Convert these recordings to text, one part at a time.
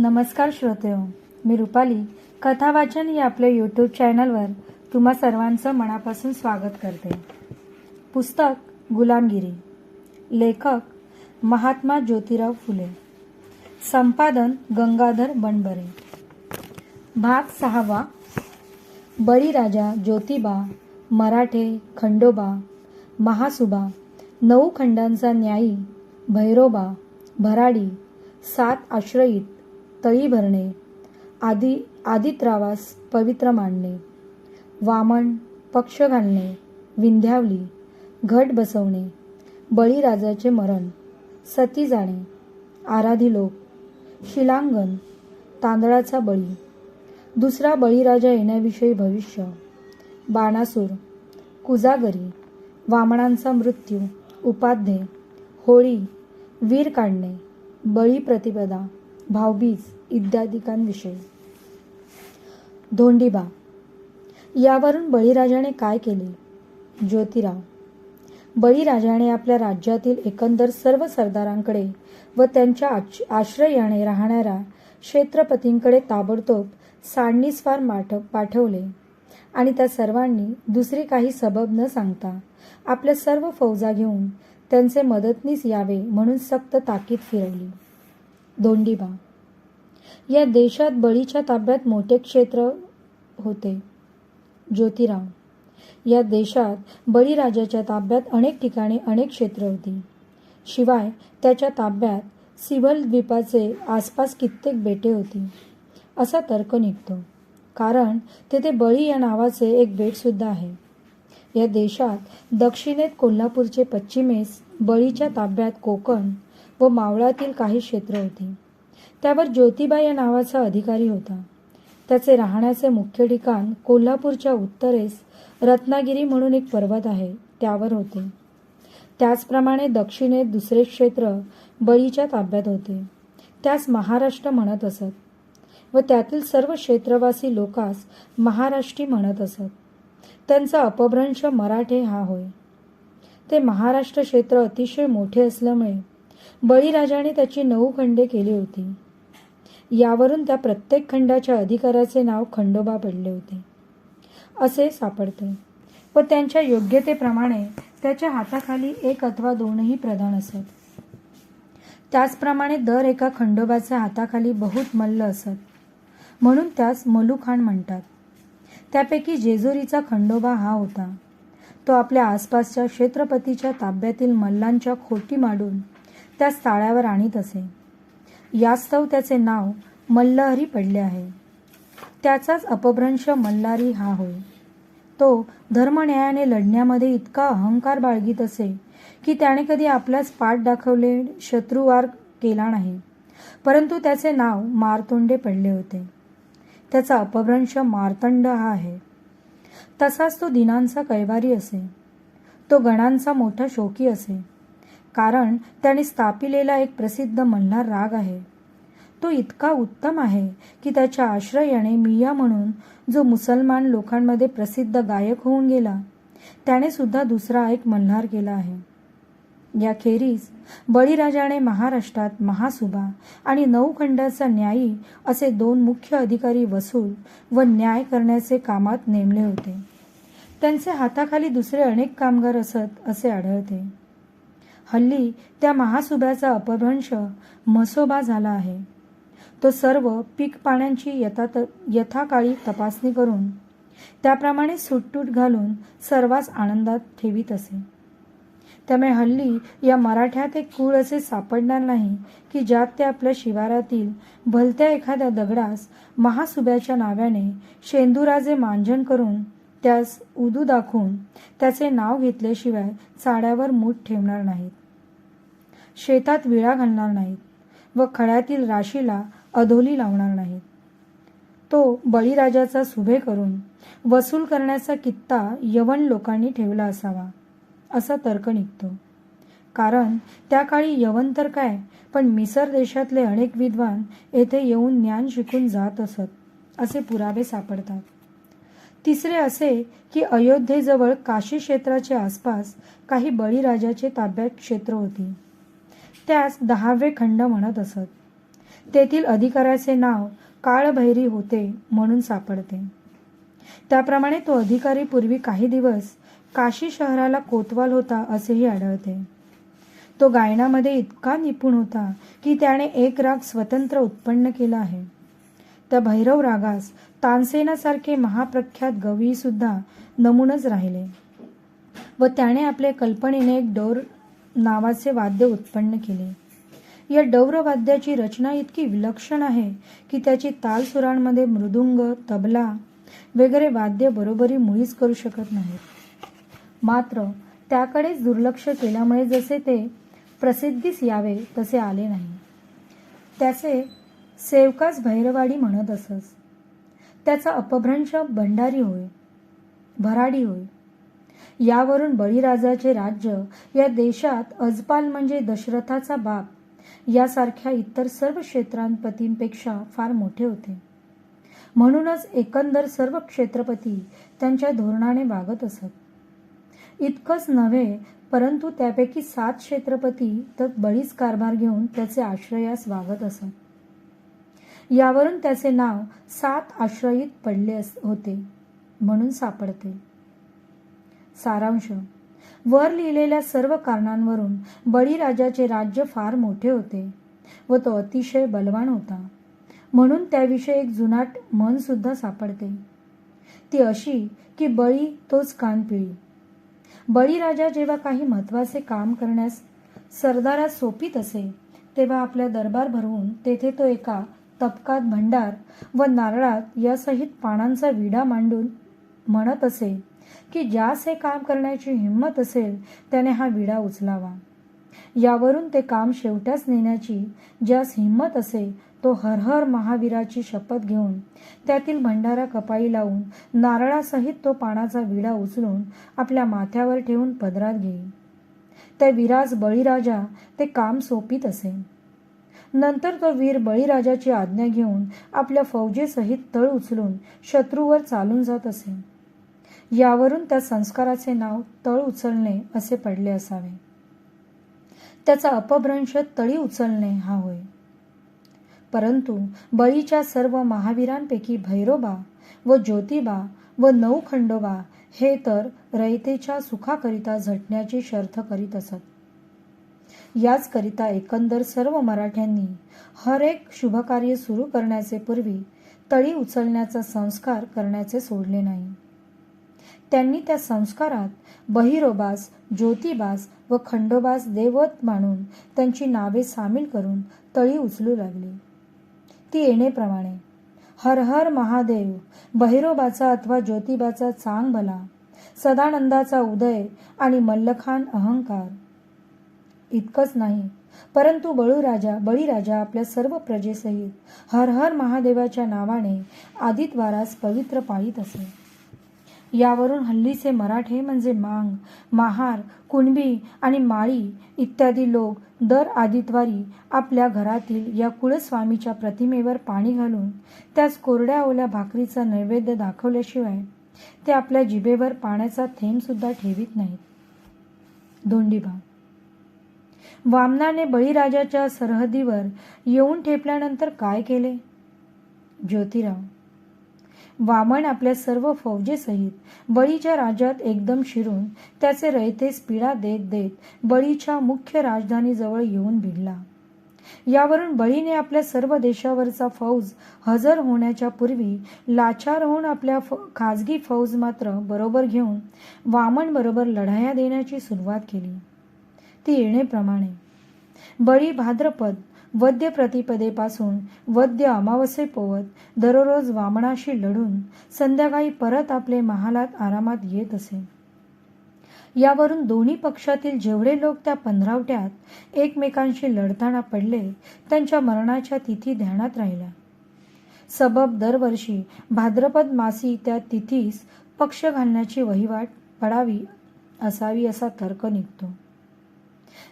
नमस्कार श्रोते हो, मी रुपाली. कथा वाचन या आपल्या यूट्यूब चॅनलवर तुम्हा सर्वांचं मनापासून स्वागत करते. पुस्तक गुलामगिरी. लेखक महात्मा ज्योतिराव फुले. संपादन गंगाधर बनबरे. भाग सहावा. बळीराजा ज्योतिबा मराठे खंडोबा महासुबा नऊ खंडांचा न्यायी भैरोबा भराडी सात आश्रयित तळी भरणे आदी आदित्रावास पवित्र मांडणे वामन पक्ष घालणे विंध्यावली घट बसवणे बळीराजाचे मरण सती जाणे आराधी लोक शिलांगण तांदळाचा बळी दुसरा बळीराजा येण्याविषयी भविष्य बाणासूर कुजागरी वामणांचा मृत्यू उपाध्ये होळी वीर काढणे बळी प्रतिपदा भावबीज इत्यादिकांविषयी. धोंडीबा यावरून बळीराजाने काय केले? ज्योतिराव बळीराजाने आपल्या राज्यातील एकंदर सर्व सरदारांकडे व त्यांच्या आच- आश्रयाने राहणाऱ्या क्षेत्रपतींकडे ताबडतोब सांडणीस्वार माठ पाठवले आणि त्या सर्वांनी दुसरी काही सबब न सांगता आपल्या सर्व फौजा घेऊन त्यांचे मदतनीस यावे म्हणून सक्त ताकीद फिरवली. धोंडीबा. या देशात बळीच्या ताब्यात मोठे क्षेत्र होते. ज्योतिराव. या देशात बळीराजाच्या ताब्यात अनेक ठिकाणी अनेक क्षेत्र होती. शिवाय त्याच्या ताब्यात सिवल द्वीपाचे आसपास कित्येक बेटे होती. असा तर्क निघतो. कारण तेथे बळी या नावाचे एक बेटसुद्धा आहे. या देशात दक्षिणेत कोल्हापूरचे पश्चिमेस बळीच्या ताब्यात कोकण व मावळातील काही क्षेत्र होती. त्यावर ज्योतिबा या नावाचा अधिकारी होता. त्याचे राहण्याचे मुख्य ठिकाण कोल्हापूरच्या उत्तरेस रत्नागिरी म्हणून एक पर्वत आहे त्यावर होते. त्याचप्रमाणे दक्षिणेत दुसरे क्षेत्र बळीच्या ताब्यात होते. त्यास महाराष्ट्र म्हणत असत. व त्यातील सर्व क्षेत्रवासी लोकास महाराष्ट्री म्हणत असत. त्यांचा अपभ्रंश मराठे हा होय. ते महाराष्ट्र क्षेत्र अतिशय मोठे असल्यामुळे बळीराजाने त्याची नऊ खंडे केली होती. यावरून त्या प्रत्येक खंडाच्या अधिकाराचे नाव खंडोबा पडले होते. असे सापडते. व त्यांच्या योग्यतेप्रमाणे त्याच्या हाताखाली एक अथवा दोनही प्रधान असत. त्याचप्रमाणे दर एका खंडोबाच्या हाताखाली बहुत मल्ल असत. म्हणून त्यास मलुखान म्हणतात. त्यापैकी जेजुरीचा खंडोबा हा होता. तो आपल्या आसपासच्या क्षेत्रपतीच्या ताब्यातील मल्लांच्या खोटी माडून त्या ताळ्यावर आणीत असे. यास्तव त्याचे नाव मल्लहरी पडले आहे. त्याचाच अपभ्रंश मल्हारी हा होय. तो धर्मन्यायाने लढण्यामध्ये इतका अहंकार बाळगीत असे की त्याने कधी आपल्यास पाठ दाखवले शत्रुवार केला नाही. परंतु त्याचे नाव मारतोंडे पडले होते. त्याचा अपभ्रंश मार्तंड हा आहे. तसाच तो दिनांचा कैवारी असे. तो गणांचा मोठा शोकी असे. कारण त्याने स्थापिलेला एक प्रसिद्ध मल्हार राग आहे. तो इतका उत्तम आहे की त्याच्या आश्रयाने मिया म्हणून जो मुसलमान लोकांमध्ये प्रसिद्ध गायक होऊन गेला त्याने सुद्धा दुसरा एक मल्हार केला आहे. याखेरीज बळीराजाने महाराष्ट्रात महासुभा आणि नऊ खंडाचा न्यायी असे दोन मुख्य अधिकारी वसूल व न्याय करण्याचे कामात नेमले होते. त्यांचे हाताखाली दुसरे अनेक कामगार असत असे आढळते. हल्ली त्या महासुब्याचा अपभ्रंश म्हसोबा झाला आहे. तो सर्व पीक पाण्याची यथा यथाकाळी तपासणी करून त्याप्रमाणे सुटतूट घालून सर्वांस आनंदात ठेवीत असे. त्यामुळे हल्ली या मराठ्यात एक कुळ असे सापडणार नाही की ज्यात ते आपल्या शिवारातील भलत्या एखाद्या दगडास महासुब्याच्या नाव्याने शेंदुराजे मांजन करून त्यास उदू दाखवून त्याचे नाव घेतल्याशिवाय चाड्यावर मूठ ठेवणार नाहीत. शेतात विळा घालणार नाहीत व खळ्यातील राशीला अधोली लावणार नाहीत. तो बळीराजाचा सुभे करून वसूल करण्याचा कित्ता यवन लोकांनी ठेवला असावा असा तर्क निघतो. कारण त्या काळी यवन तर काय पण मिसर देशातले अनेक विद्वान येथे येऊन ज्ञान शिकून जात असत असे पुरावे सापडतात. तिसरे असे की अयोध्येजवळ काशी क्षेत्राच्या आसपास काही बळीराजाचे ताब्यात क्षेत्र होती. त्यास दहावे खंड म्हणत असत. तेथील अधिकाऱ्याचे नाव काळभैरी होते म्हणून सापडते. त्याप्रमाणे तो अधिकारी पूर्वी काही दिवस काशी शहराला कोतवाल होता असेही आढळते. तो गायनामध्ये इतका निपुण होता की त्याने एक राग स्वतंत्र उत्पन्न केला आहे. त्या भैरव रागास तानसेनासारखे महाप्रख्यात गवीसुद्धा नमूनच राहिले व त्याने आपले कल्पनेने एक डोर नावाचे वाद्य उत्पन्न केले. या डौर वाद्याची रचना इतकी विलक्षण आहे की त्याची ताल सुरांमध्ये मृदुंग तबला वगैरे वाद्य बरोबरी मुळीच करू शकत नाहीत. मात्र त्याकडेच दुर्लक्ष केल्यामुळे जसे ते प्रसिद्धीस यावे तसे आले नाही. त्याचे सेवकास भैरवाडी म्हणत असस. त्याचा अपभ्रंश भंडारी होय भराडी होय. यावरून बळीराजाचे राज्य या देशात अजपाल म्हणजे दशरथाचा बाप. यासारख्या इतर सर्व क्षेत्रांपतींपेक्षा फार मोठे होते. म्हणूनच एकंदर सर्व क्षेत्रपती त्यांच्या धोरणाने वागत असत. इतकंच नव्हे परंतु त्यापैकी सात क्षेत्रपती तर बळीच कारभार घेऊन त्याचे आश्रयास वागत असत. यावरून त्याचे नाव सात आश्रयित पडले होते म्हणून सापडते. सारांश. वर लिहिलेल्या सर्व कारणांवरून बळीराजाचे राज्य फार मोठे होते व तो अतिशय बलवान होता. म्हणून त्याविषयी एक जुनाट मन सुद्धा सापडते. ती अशी की बळी तोच कानपिळी. बळीराजा जेव्हा काही महत्त्वाचे काम करण्यास सरदारास सोपीत असे तेव्हा आपल्या दरबार भरवून तेथे तो एका तपकात भंडार व नारळात यासहित पानांचा विडा मांडून म्हणत असे की ज्यास हे काम करण्याची हिंमत असेल त्याने हा विडा उचलावा. यावरून ते काम शेवट्यास नेण्याची ज्यास हिंमत असे तो हरहर महावीराची शपथ घेऊन त्यातील भंडारा कपाई लावून नारळासहित तो पानाचा विडा उचलून आपल्या माथ्यावर ठेवून पदरात घेई त्या विराज बळीराजा ते काम सोपीत असे. नंतर तो वीर बळीराजाची आज्ञा घेऊन आपल्या फौजेसहित तळ उचलून शत्रूवर चालून जात असे. यावरून त्या संस्काराचे नाव तळ उचलणे असे पडले असावे. त्याचा अपभ्रंश तळी उचलणे हा होय. परंतु बळीच्या सर्व महावीरांपैकी भैरोबा व ज्योतिबा व नऊ खंडोबा हे तर रयतेच्या सुखाकरिता झटण्याची शर्थ करीत असत. याचकरिता एकंदर सर्व मराठ्यांनी हर एक शुभकार्य सुरू करण्याचे पूर्वी तळी उचलण्याचा संस्कार करण्याचे सोडले नाही. त्यांनी त्या संस्कारात बहिरोबास ज्योतिबास व खंडोबास देवत मानून त्यांची नावे सामील करून तळी उचलू लागली. ती येणेप्रमाणे हर हर महादेव बहिरोबाचा अथवा ज्योतिबाचा चांग भला सदानंदाचा उदय आणि मल्लखान अहंकार. इतकंच नाही परंतु बळूराजा बळीराजा आपल्या सर्व प्रजेसहित हर हर महादेवाच्या नावाने आदिद्वारास पवित्र पाळीत असे. यावरून हल्लीचे मराठे म्हणजे मांग महार कुणबी आणि माळी इत्यादी लोक दर आदितवारी आपल्या घरातील या कुळस्वामीच्या प्रतिमेवर पाणी घालून त्यास कोरड्या ओल्या भाकरीचा नैवेद्य दाखवल्याशिवाय ते आपल्या जिभेवर पाण्याचा थेंबसुद्धा ठेवीत नाहीत. धोंडीबा वामनाने बळीराजाच्या सरहद्दीवर येऊन ठेपल्यानंतर काय केले? ज्योतिराव. वामन आपल्या सर्व फौजेसहित बळीच्या राज्यात एकदम शिरून त्याचे रयतेस पीडा देत देत बळीच्या मुख्य राजधानीजवळ येऊन भिडला. यावरून बळीने आपल्या सर्व देशावरचा फौज हजर होण्याच्या पूर्वी लाचार होऊन आपल्या खाजगी फौज मात्र बरोबर घेऊन वामन बरोबर लढाया देण्याची सुरुवात केली. ती येणेप्रमाणे बळी भाद्रपद वद्य प्रतिपदेपासून वद्य अमावस्ये पोवत दररोज वामणाशी लढून संध्याकाळी परत आपले महालात आरामात येत असे. यावरून दोन्ही पक्षातील जेवढे लोक त्या पंधरावट्यात एकमेकांशी लढताना पडले त्यांच्या मरणाच्या तिथी ध्यानात राहिल्या. सबब दरवर्षी भाद्रपद मासी त्या तिथीस पक्ष घालण्याची वहिवाट पडावी असावी असा तर्क निघतो.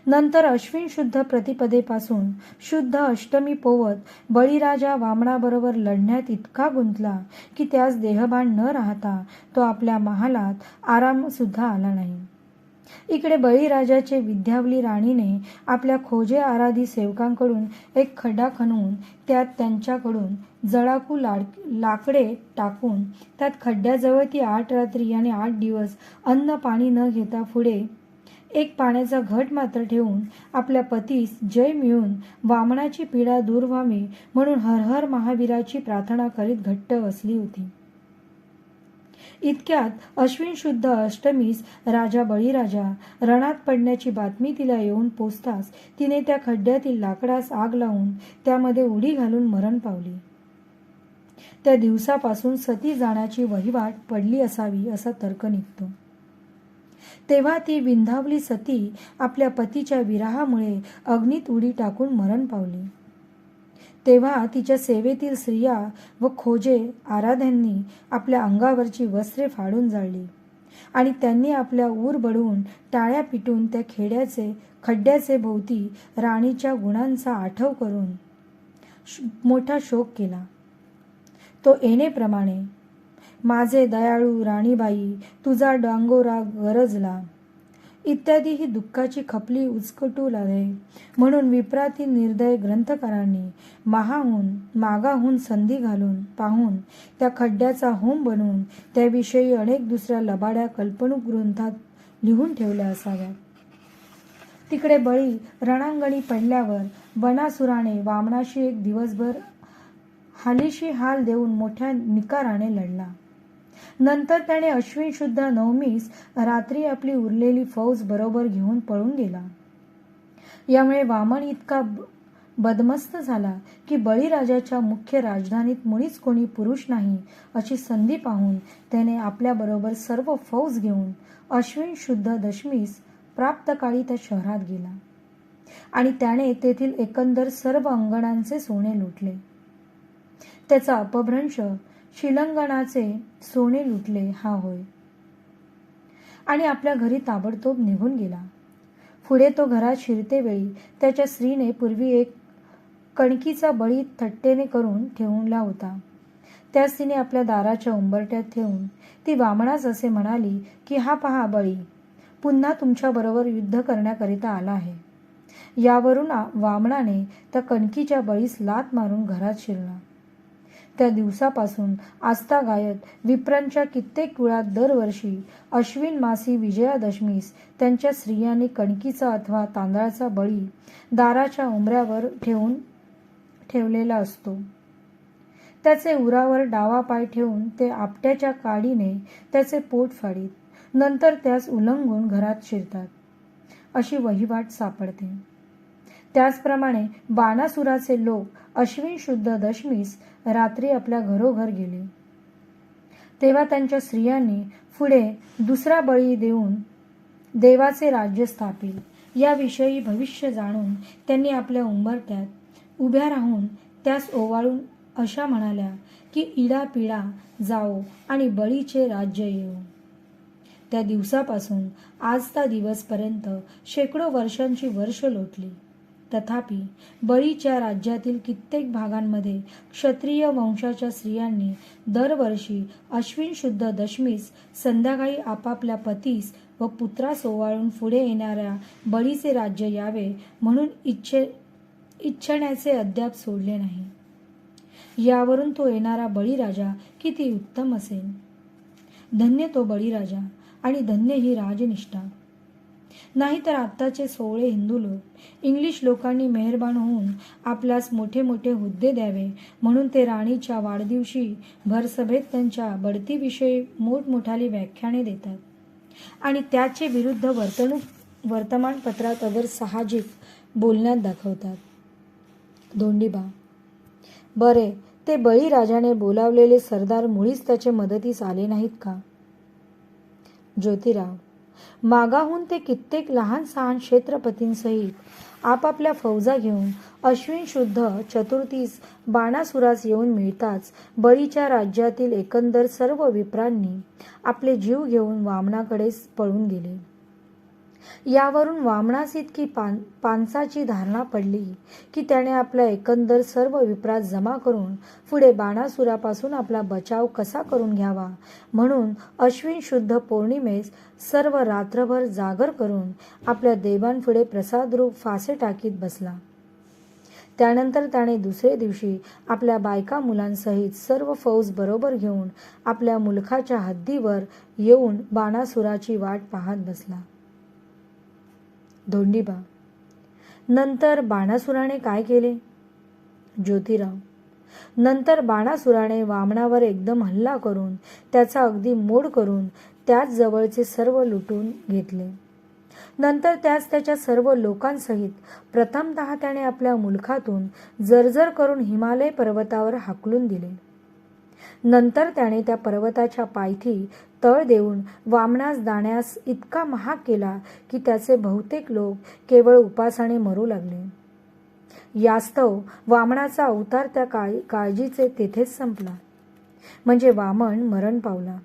नंतर अश्विन शुद्ध प्रतिपदेपासून शुद्ध अष्टमी पोवत बळीराजा वामनाबरोबर लढण्यात इतका गुंतला की त्यास देहभान न राहता तो आपल्या महालात आराम सुद्धा आला नाही. इकडे बळीराजाचे विद्यावली राणीने आपल्या खोजे आराधी सेवकांकडून एक खड्डा खणून त्यात त्यांच्याकडून जळाकू लाड लाकडे टाकून त्यात खड्ड्याजवळ ती आठ रात्री आणि आठ दिवस अन्न पाणी न घेता पुढे एक पाण्याचा घट मात्र ठेवून आपल्या पतीस जय मिळून वामनाची पीडा दूर व्हावी म्हणून हरहर महावीराची प्रार्थना करीत घट्ट बसली होती. इतक्यात अश्विन शुद्ध अष्टमीस राजा बळीराजा रणात पडण्याची बातमी तिला येऊन पोचताच तिने त्या खड्ड्यातील लाकडास आग लावून त्यामध्ये उडी घालून मरण पावली. त्या दिवसापासून सती जाण्याची वहिवाट पडली असावी असा तर्क निघतो. तेव्हा ती विंधावली सती आपल्या पतीच्या विराहामुळे अग्नीत उडी टाकून मरण पावली. तेव्हा तिच्या सेवेतील स्त्रिया व खोजे आराध्यांनी आपल्या अंगावरची वस्त्रे फाडून जाळली आणि त्यांनी आपल्या ऊर बडवून टाळ्या पिटून त्या खेड्याचे खड्ड्याचे भोवती राणीच्या गुणांचा आठव करून मोठा शोक केला. तो येणेप्रमाणे माझे दयाळू राणीबाई तुझा डांगोरा गरजला. इत्यादी ही दुःखाची खपली उचकटू लागले म्हणून विप्रातील निर्दय ग्रंथकारांनी महाहून मागाहून संधी घालून पाहून त्या खड्ड्याचा होम बनवून त्याविषयी अनेक दुसऱ्या लबाड्या कल्पणूक ग्रंथात लिहून ठेवल्या असाव्या तिकडे बळी रणांगणी पडल्यावर बनासुराने वामनाशी एक दिवसभर हालीशी हाल देऊन मोठ्या निकाराने लढला. नंतर त्याने अश्विन शुद्ध नवमीस रात्री आपली उरलेली फौज बरोबर घेऊन पळून गेला. यामुळे वामन इतका बदमस्त झाला की बळीराजाच्या मुख्य राजधानीत मुळीच कोणी पुरुष नाही अशी संधी पाहून त्याने आपल्याबरोबर सर्व फौज घेऊन अश्विन शुद्ध दशमीस प्राप्त काळी त्या शहरात गेला. आणि त्याने तेथील एकंदर सर्व अंगणांचे सोने लुटले. त्याचा अपभ्रंश शिलंगणाचे सोने लुटले हा होय. आणि आपल्या घरी ताबडतोब निघून गेला. पुढे तो घरात शिरतेवेळी त्याच्या स्त्रीने पूर्वी एक कणकीचा बळी थट्टेने करून ठेवला होता. त्यास तिने आपल्या दाराच्या उंबरट्यात ठेवून ती वामणास असे म्हणाली की हा पहा बळी पुन्हा तुमच्याबरोबर युद्ध करण्याकरिता आला आहे. यावरून वामणाने त्या कणकीच्या बळीस लात मारून घरात शिरला. त्या दिवसापासून आस्था गायत विप्रांच्या कित्येक कुळात दरवर्षी अश्विन मासी विजयादशमीस त्यांच्या स्त्रियांनी कणकीचा अथवा तांदळाचा बळी दाराच्या उमऱ्यावर ठेवून ठेवलेला असतो. त्याचे उरावर डावा पाय ठेवून ते आपट्याच्या काडीने त्याचे पोट फाडीत नंतर त्यास उल्लंघून घरात शिरतात अशी वहिवाट सापडते. त्याचप्रमाणे बाणासुराचे लोक अश्विन शुद्ध दशमीस रात्री आपल्या घरोघर गेले. तेव्हा त्यांच्या स्त्रियांनी पुढे दुसरा बळी देऊन देवाचे राज्य स्थापित याविषयी भविष्य जाणून त्यांनी आपल्या उंबरट्यात उभ्या राहून त्यास ओवाळून अशा म्हणाल्या की इडा पिडा जाओ आणि बळीचे राज्य येऊ त्या दिवसापासून आजता दिवसपर्यंत शेकडो वर्षांची वर्ष लोटली. तथापि बळीच्या राज्यातील कित्येक भागांमध्ये क्षत्रिय वंशाच्या स्त्रियांनी दरवर्षी अश्विन शुद्ध दशमीस संध्याकाळी आपापल्या पतीस व पुत्रास ओवाळून पुढे येणाऱ्या बळीचे राज्य यावे म्हणून इच्छे इच्छण्याचे अद्याप सोडले नाही. यावरून तो येणारा बळीराजा किती उत्तम असेल. धन्य तो बळीराजा आणि धन्य ही राजनिष्ठा. नाहीतर आत्ताचे सोहळे हिंदू लोक इंग्लिश लोकांनी मेहरबान होऊन आपल्यास मोठे मोठे हुद्दे द्यावे. म्हणून ते राणीच्या वाढदिवशी भरसभेत त्यांच्या बढतीविषयी मोठमोठाली व्याख्याने देतात. आणि त्याचे विरुद्ध वर्तणूक वर्तमानपत्रात अगर साहजिक बोलण्यात दाखवतात. दोंडीबा बरे ते बळीराजाने बोलावलेले सरदार मुळीच त्याचे मदतीस आले नाहीत का? ज्योतिराव. मागाहून ते कित्येक लहान सहान क्षेत्रपतींसहित आपापल्या फौजा घेऊन अश्विन शुद्ध चतुर्थीस बाणासुरास येऊन मिळताच बळीच्या राज्यातील एकंदर सर्व विप्रांनी आपले जीव घेऊन वामनाकडे पळून गेले. यावरून वामनास इतकी पान पानसाची धारणा पडली की त्याने आपल्या एकंदर सर्व विप्रात जमा करून पुढे बाणासुरापासून आपला बचाव कसा करून घ्यावा? म्हणून अश्विन शुद्ध पौर्णिमेस सर्व रात्रभर जागर करून आपल्या देवांपुढे प्रसादरूप फासे टाकीत बसला. त्यानंतर त्याने दुसरे दिवशी आपल्या बायका मुलांसहित सर्व फौज बरोबर घेऊन आपल्या मुलखाच्या हद्दीवर येऊन बाणासुराची वाट पाहत बसला. धोंडीबा नंतर बाणासुराने काय केले? ज्योतिराव नंतर बाणासुराने वामनावर एकदम हल्ला करून त्याचा अगदी मोड करून त्याच जवळचे सर्व लुटून घेतले. नंतर त्यास त्याच्या सर्व लोकांसहित प्रथमतः त्याने आपल्या मुलखातून जर्जर करून हिमालय पर्वतावर हाकलून दिले. नंतर त्याने त्या पर्वताच्या पायथी तळ देऊन वामनास दाण्यास इतका महाग केला की त्याचे बहुतेक लोक केवळ उपासाने मरू लागले. यास्तव वामनाचा अवतार त्या काळ काळजीचे तेथेच संपला. म्हणजे वामन मरण पावला.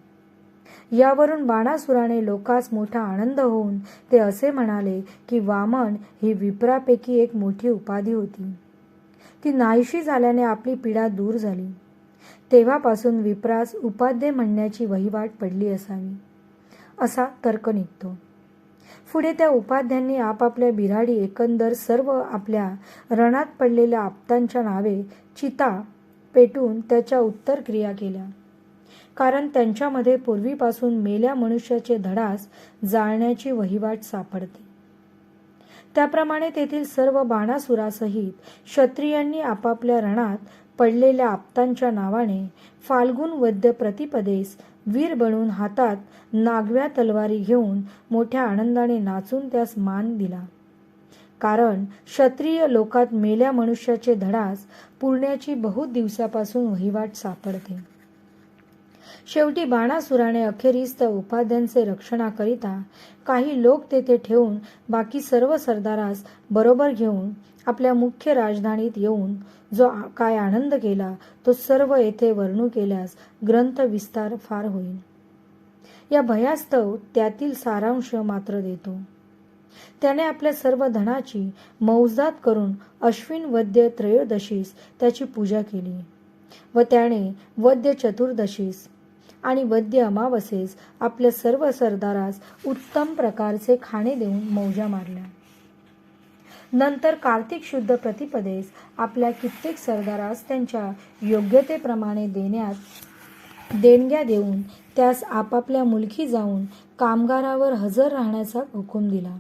यावरून बाणासुराने लोकास मोठा आनंद होऊन ते असे म्हणाले की वामन ही विप्रापैकी एक मोठी उपाधी होती. ती नाहीशी झाल्याने आपली पीडा दूर झाली. तेव्हापासून विप्रास उपाध्ये म्हणण्याची वहिवाट पडली असावी. असा तर्क निघतो. पुढे त्या उपाध्यांनी आपापल्या बिराडी एकंदर सर्व आपल्या रणात पडलेल्या आप्तांच्या नावे चिता पेटून त्याच्या उत्तर क्रिया केल्या. कारण त्यांच्यामध्ये पूर्वीपासून मेल्या मनुष्याचे धडास जाळण्याची वहिवाट सापडते. त्याप्रमाणे तेथील सर्व बाणासुरासहित क्षत्रियांनी आपापल्या रणात पडलेल्या आप्तांच्या नावाने फाल्गुन वद्य प्रतिपदेस वीर बनून हातात नागव्या तलवारी घेऊन मोठ्या आनंदाने नाचून त्यास मान दिला. कारण क्षत्रिय लोकात मेल्या मनुष्याचे धडास पुरण्याची बहुत दिवसापासून वहिवाट सापडते. शेवटी बाणासुराने अखेरीस त्या उपाध्यांचे रक्षणाकरिता काही लोक तेथे ठेवून बाकी सर्व सरदारास बरोबर घेऊन आपल्या मुख्य राजधानीत येऊन जो काय आनंद केला तो सर्व येथे वर्णू केल्यास ग्रंथ विस्तार फार होईल. या भयास्तव त्यातील सारांश मात्र देतो. त्याने आपल्या सर्व धनाची मौजात करून अश्विन वद्य त्रयोदशीस त्याची पूजा केली व त्याने वद्य चतुर्दशीस आणि वद्य अमावसेस आपल्या सर्व सरदारास उत्तम प्रकारचे खाणे देऊन मौजा मारल्या. नंतर कार्तिक शुद्ध प्रतिपदेस आपल्या कित्येक सरदारास त्यांच्या योग्यतेप्रमाणे देण्यात देणग्या देऊन त्यास आपापल्या मुलखी जाऊन कामगारावर हजर राहण्याचा हुकूम दिला.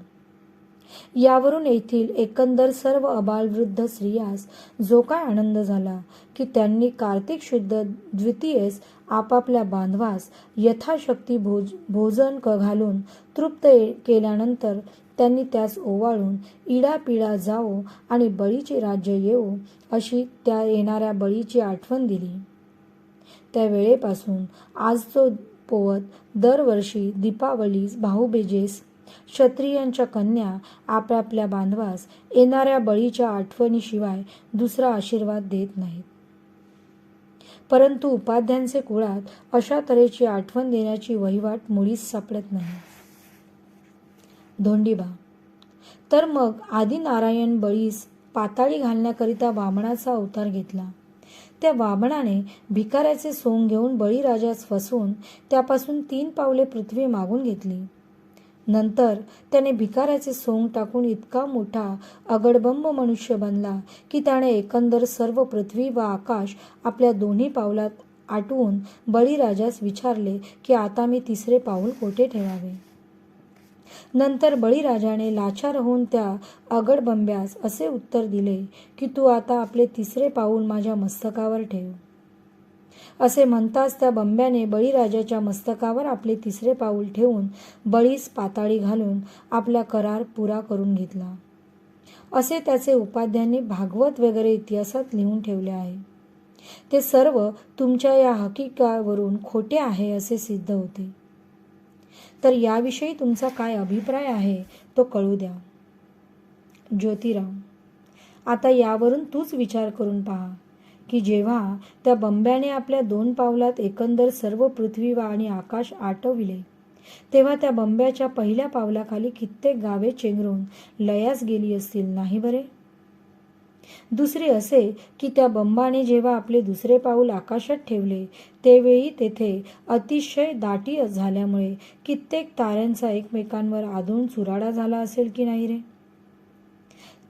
यावरून येथील एकंदर सर्व अबालवृद्ध स्त्रियास जो काय आनंद झाला की त्यांनी कार्तिक शुद्ध द्वितीयेस आपापल्या बांधवास यथाशक्ती भोज भोजन घालून तृप्त केल्यानंतर त्यांनी त्यास ओवाळून इडापिडा जाओ आणि बळीचे राज्य येवो अशी त्या येणाऱ्या बळीची आठवण दिली. त्या वेळेपासून आज तो पोवत दरवर्षी दीपावलीस भाऊबीजेस क्षत्रियांच्या कन्या आपापल्या बांधवास येणाऱ्या बळीच्या आठवणीशिवाय दुसरा आशीर्वाद देत नाहीत. परंतु उपाध्यांचे कुळात अशा तऱ्हेची आठवण देण्याची वहिवाट मुळीच सापडत नाही. धोंडीबा. तर मग आदिनारायण बळीस पाताळी घालण्याकरिता वामणाचा अवतार घेतला. त्या वामणाने भिकाऱ्याचे सोंग घेऊन बळीराजास फसवून त्यापासून तीन पावले पृथ्वी मागून घेतली. नंतर त्याने भिकाऱ्याचे सोंग टाकून इतका मोठा अगडबंब मनुष्य बनला की त्याने एकंदर सर्व पृथ्वी व आकाश आपल्या दोन्ही पावलात आटवून बळीराजास विचारले की आता मी तिसरे पाऊल कोठे ठेवावे? नंतर बळीराजाने लाचार होऊन त्या आगडबंब्यास असे उत्तर दिले की तू आता आपले तिसरे पाऊल माझ्या मस्तकावर ठेव. असे म्हणताच त्या बंब्याने बळीराजाच्या मस्तकावर आपले तिसरे पाऊल ठेवून बळीस पाताळी घालून आपला करार पुरा करून घेतला. असे त्याचे उपाध्यांनी भागवत वगैरे इतिहासात लिहून ठेवले आहे. ते सर्व तुमच्या या हकीकावरून खोटे आहे असे सिद्ध होते. तर याविषयी तुमचा काय अभिप्राय आहे तो कळू द्या. ज्योतिराम आता यावरून तूच विचार करून पहा की जेव्हा त्या बंब्याने आपल्या दोन पावलात एकंदर सर्व पृथ्वी आणि आकाश आटविले तेव्हा त्या बंब्याच्या पहिल्या पावलाखाली कित्येक गावे चेंगरून लयास गेली असतील नाही बरे? दुसरे असे की त्या बंबाने जेव्हा आपले दुसरे पाऊल आकाशात ठेवले तेवेळी तेथे अतिशय दाटी झाल्यामुळे कित्येक ताऱ्यांचा एकमेकांवर आदळून चुराडा झाला असेल की नाही रे?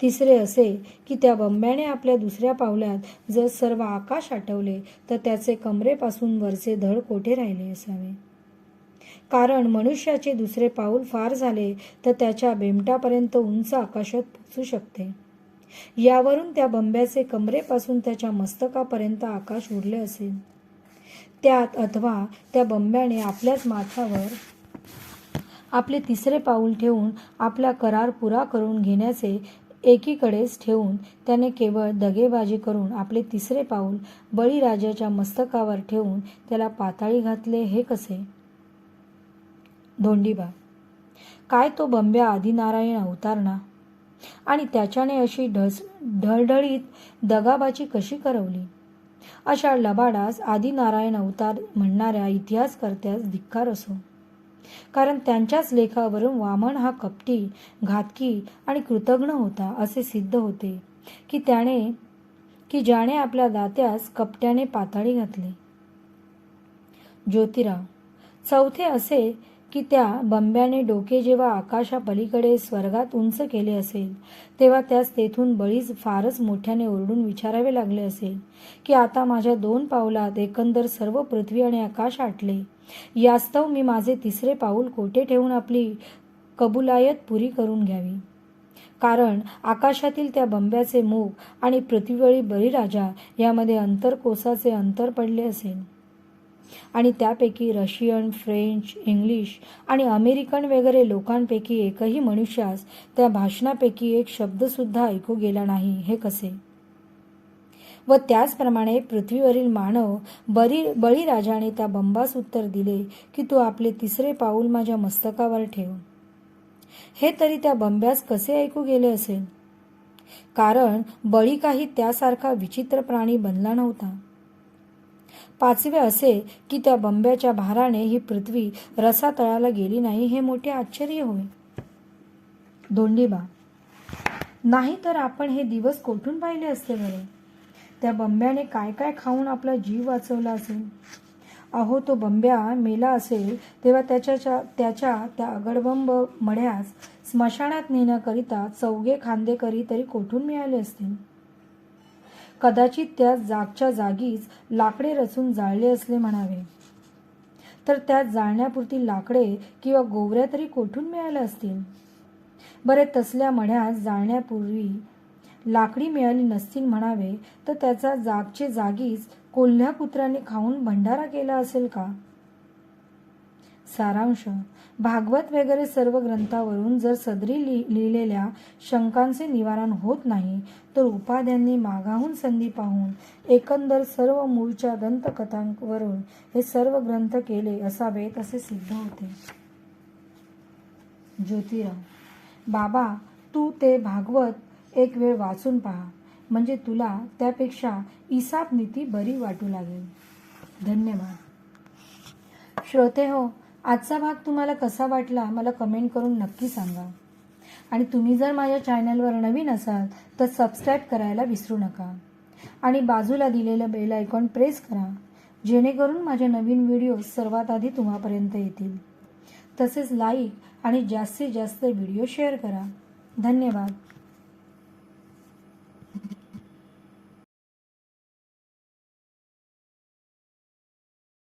तिसरे असे की त्या बंब्याने आपल्या दुसऱ्या पावल्यात जर सर्व आकाश आठवले तर त्याचे कमरेपासून वरचे धड कोठे राहिले असावे? कारण मनुष्याचे दुसरे पाऊल फार झाले तर त्याच्या बेमटापर्यंत उंच आकाशात पोचू शकते. यावरून त्या बंब्याचे कमरेपासून त्याच्या मस्तकापर्यंत आकाश उरले असेल त्यात अथवा त्या बंब्याने आपल्याच माथ्यावर आपले तिसरे पाऊल ठेवून आपला करार पुरा करून घेण्याचे एकीकडेच ठेवून त्याने केवळ दगेबाजी करून आपले तिसरे पाऊल बळीराजाच्या मस्तकावर ठेवून त्याला पाताळी घातले हे कसे? धोंडीबा काय तो बंब्या आदिनारायण अवतारणा? आणि त्याच्याने अशी ढस ढळढळीत दगाबाजी कशी करवली? अशा लबाडास आदिनारायण अवतार म्हणणाऱ्या इतिहासकर्त्यास धिक्कार असो. कारण त्यांच्याच लेखावरून वामन हा कपटी घातकी आणि कृतघ्न होता असे सिद्ध होते की त्याने की ज्याने आपल्या दात्यास कपट्याने पाताळी घातले. ज्योतिराव चौथे असे की त्या बंब्याने डोके जेव्हा आकाशापलीकडे स्वर्गात उंच केले असेल तेव्हा त्यास तेथून बळीच फारच मोठ्याने ओरडून विचारावे लागले असेल की आता माझ्या दोन पावलात एकंदर सर्व पृथ्वी आणि आकाश आटले. यास्तव मी माझे तिसरे पाऊल कोठे ठेवून आपली कबुलायत पुरी करून घ्यावी? कारण आकाशातील त्या बंब्याचे मुख आणि पृथ्वीवळी बळीराजा यामध्ये अंतरकोसाचे अंतर पडले असेल. आणि त्यापैकी रशियन फ्रेंच इंग्लिश आणि अमेरिकन वगैरे लोकांपैकी एकही मनुष्यास त्या भाषणापैकी एक शब्दसुद्धा ऐकू गेला नाही हे कसे? व त्याचप्रमाणे पृथ्वीवरील मानव बरी बळीराजाने त्या बंबास उत्तर दिले की तू आपले तिसरे पाऊल माझ्या मस्तकावर ठेव. हे तरी त्या बंब्यास कसे ऐकू गेले असेल? कारण बळी काही त्यासारखा विचित्र प्राणी बनला नव्हता. पाचवे असे की त्या बंब्याच्या भाराने ही पृथ्वी रसातळाला गेली नाही हे मोठे आश्चर्य होय दोंडीबा नाही तर आपण हे दिवस कोठून पाहिले असते बरे? त्या बंब्याने काय काय खाऊन आपला जीव वाचवला असेल? अहो तो बंब्या मेला असेल तेव्हा त्याच्या त्याच्या त्या अगडबंब मढ्यास स्मशानात नेण्याकरिता चौघे खांदेकरी तरी कोठून मिळाले असतील? कदाचित त्या जागच्या जागीच लाकडे रचून जाळले असले म्हणावे. तर त्यात जाळण्यापुरती लाकडे किंवा गोवऱ्या तरी कोठून मिळाल्या असतील? बरे तसल्या मढ्यात जाळण्यापूर्वी लाकडी मिळाली नसतील म्हणावे तर त्याचा जागचे जागीच कोल्ह्या कुत्र्याने खाऊन भंडारा केला असेल का? सारांश. भागवत वगैरे सर्व ग्रंथावरून जर सदरी लि लिहिलेल्या शंकांचे निवारण होत नाही तर उपाध्यांनी मागाहून संधी पाहून एकंदर सर्व मूळच्या दंतकथांवरून हे सर्व ग्रंथ केले असावेत असे सिद्ध होते. ज्योतिराव बाबा तू ते भागवत एक वेळ वाचून पहा. म्हणजे तुला त्यापेक्षा इसाप नीती बरी वाटू लागेल. धन्यवाद. श्रोते हो आजचा भाग तुम्हाला कसा वाटला मला कमेंट करून नक्की सांगा. आणि तुम्ही जर माझ्या चॅनलवर नवीन असाल तर सबस्क्राईब करायला विसरू नका. आणि बाजूला दिलेलं बेल आयकॉन प्रेस करा जेणेकरून माझे नवीन व्हिडिओ सर्वात आधी तुम्हापर्यंत येतील. तसेच लाईक आणि जास्तीत जास्त व्हिडिओ शेअर करा. धन्यवाद.